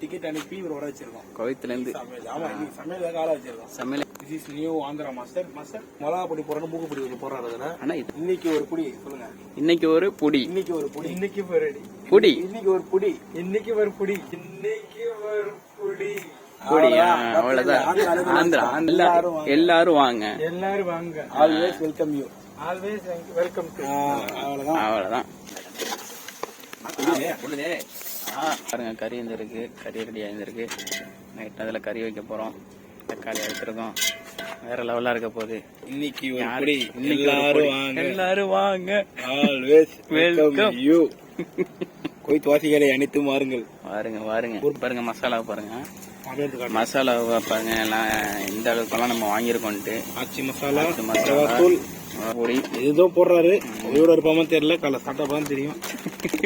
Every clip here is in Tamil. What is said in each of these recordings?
டிக்கெட் அனுப்பி இவர் வர வச்சிருக்கோம். கோயத்துல இருந்து சமையல். ஆமா இன்னைக்கு சமையல் ஆள வச்சிருக்கோம். சமையல். This is new Andhra master master மிளகா பொடி போறணும் மூக்கு பொடி கொஞ்சம் போறாரு அதுல. ஆனா இது இன்னைக்கு ஒரு புடி சொல்லுங்க. இன்னைக்கு ஒரு புடி. இன்னைக்கு ஒரு புடி. இன்னைக்கு ஒரு புடி. இன்னைக்கு ஒரு புடி. இன்னைக்கு ஒரு புடி. இன்னைக்கு ஒரு புடி. அவ்வளவுதான். ஆந்திரா எல்லாரும் எல்லாரும் வாங்க. எல்லாரும் வாங்க. Always welcome you always welcome to அவ்வளவுதான். அவ்வளவுதான். ஆ, பாருங்க கறி இருந்திருக்கு கறி ரெடி ஆயிருந்திருக்கு. நைட் அதுல கறி வைக்க போறோம். தக்காளி எடுத்துருக்கோம் வேற லெவலா இருக்க போகுது. இன்னைக்கு ஒரு எல்லாரும். வாங்க. எல்லாரும் வாங்க. ஆல்வேஸ். வெல்கம் யூ கோயத் வாசிகளை அனைத்தும் வாருங்கள் பாருங்க பாருங்க பாருங்க மசாலா பாருங்க. அப்படியே காட்டு. மசாலா பாருங்க. எல்லாம் இந்த அளவுக்குலாம் நம்ம வாங்கியிருக்கோன்ட்டு. ஆச்சி மசாலா மசாலா. மிளகாத்தூள் பொடி ஏதோ போடுறாரு. உயிரோட இருப்பாம தெரியல. காலை தான் தெரியும்.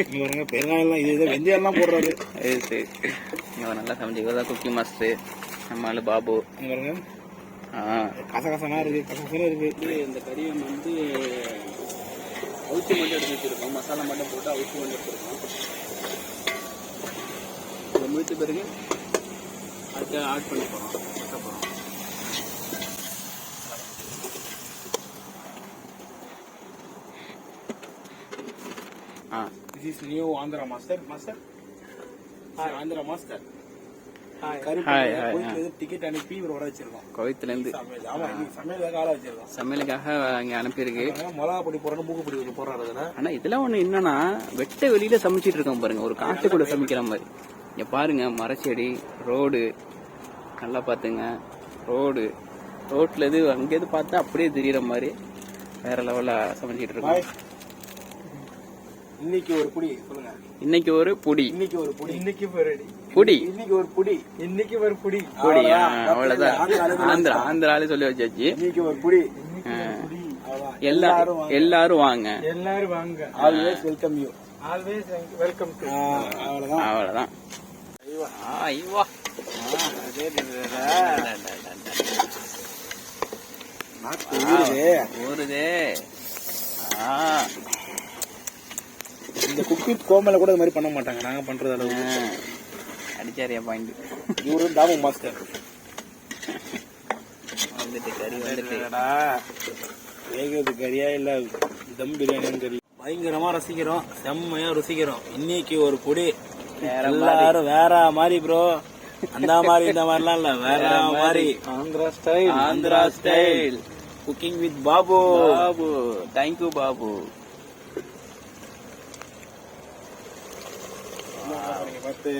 இங்க பாருங்க பெருங்காயம் எல்லாம் இது இது வெந்தயம் எல்லாம் போடுறாரு. இது சரி. இங்க நல்லா சமைச்சு. இவர் தான் குக்கி மாஸ்டர் நம்ம ஆளு பாபு. இங்க பாருங்க. ஆ. கசகசனா இருக்கு. கசகசனா இருக்கு. இந்த கறியை வந்து அவுச்சி மட்டும் எடுத்து வச்சிருக்கோம். மசாலா மட்டும் போட்டு அவுச்சி மட்டும் எடுத்துருக்கோம். இதை முடித்த பிறகு அடுத்து ஆட் பண்ணி போகிறோம் போகிறோம் this is new Andhra master master Andhra master சமையலுக்காக அங்கே அனுப்பியிருக்கு. பாருங்க, மிளகா பொடி போறணும் மூக்கு பொடி ஆனா இதெல்லாம் ஒண்ணு என்னன்னா வெட்ட வெளியில சமைச்சிட்டு இருக்கோம் பாருங்க. ஒரு காட்டுக்குள்ள சமைக்கிற மாதிரி. இங்க பாருங்க மரச்செடி ரோடு. நல்லா பாத்துங்க ரோடு. ரோட்ல இது அங்கேருந்து பார்த்தா அப்படியே தெரியுற மாதிரி வேற லெவல்ல சமைச்சிட்டு இருக்கோம். இன்னைக்கு ஒரு புடி சொல்லுங்க. இன்னைக்கு ஒரு புடி. இன்னைக்கு ஒரு புடி. இன்னைக்கு ஒரு புடி. இன்னைக்கு ஒரு புடி. இன்னைக்கு ஒரு புடி. புடி அவ்வளவுதான். ஆந்திரா ஆந்திராலே சொல்லி வச்சாச்சு. இன்னைக்கு ஒரு புடி. எல்லாரும் எல்லாரும் வாங்க. எல்லாரும் வாங்க. Always welcome you always welcome to அவ்வளவுதான். அவ்வளவுதான். ஆ, ஐவா. நாக்கு ஊறுதே. ஊறுதே. ஆ. இந்த குக்கி கோமல கூட இது மாதிரி பண்ண மாட்டாங்க. நாங்க பண்றது அளவு அடிச்சாரியா பாயிண்ட் இவரு தாமு மாஸ்டர். வந்துட்டு கறி வந்துட்டு. வேகிறது கறியா இல்ல தம் பிரியாணின்னு தெரியல. பயங்கரமா ரசிக்கிறோம். செம்மையா ருசிக்கிறோம். இன்னைக்கு ஒரு பொடி. எல்லாரும் வேற மாதிரி ப்ரோ அந்த மாதிரி இந்த மாதிரிலாம் இல்ல. வேற மாதிரி. Andhra style Andhra style cooking with Babu Babu thank you Babu ಮತ್ತೆ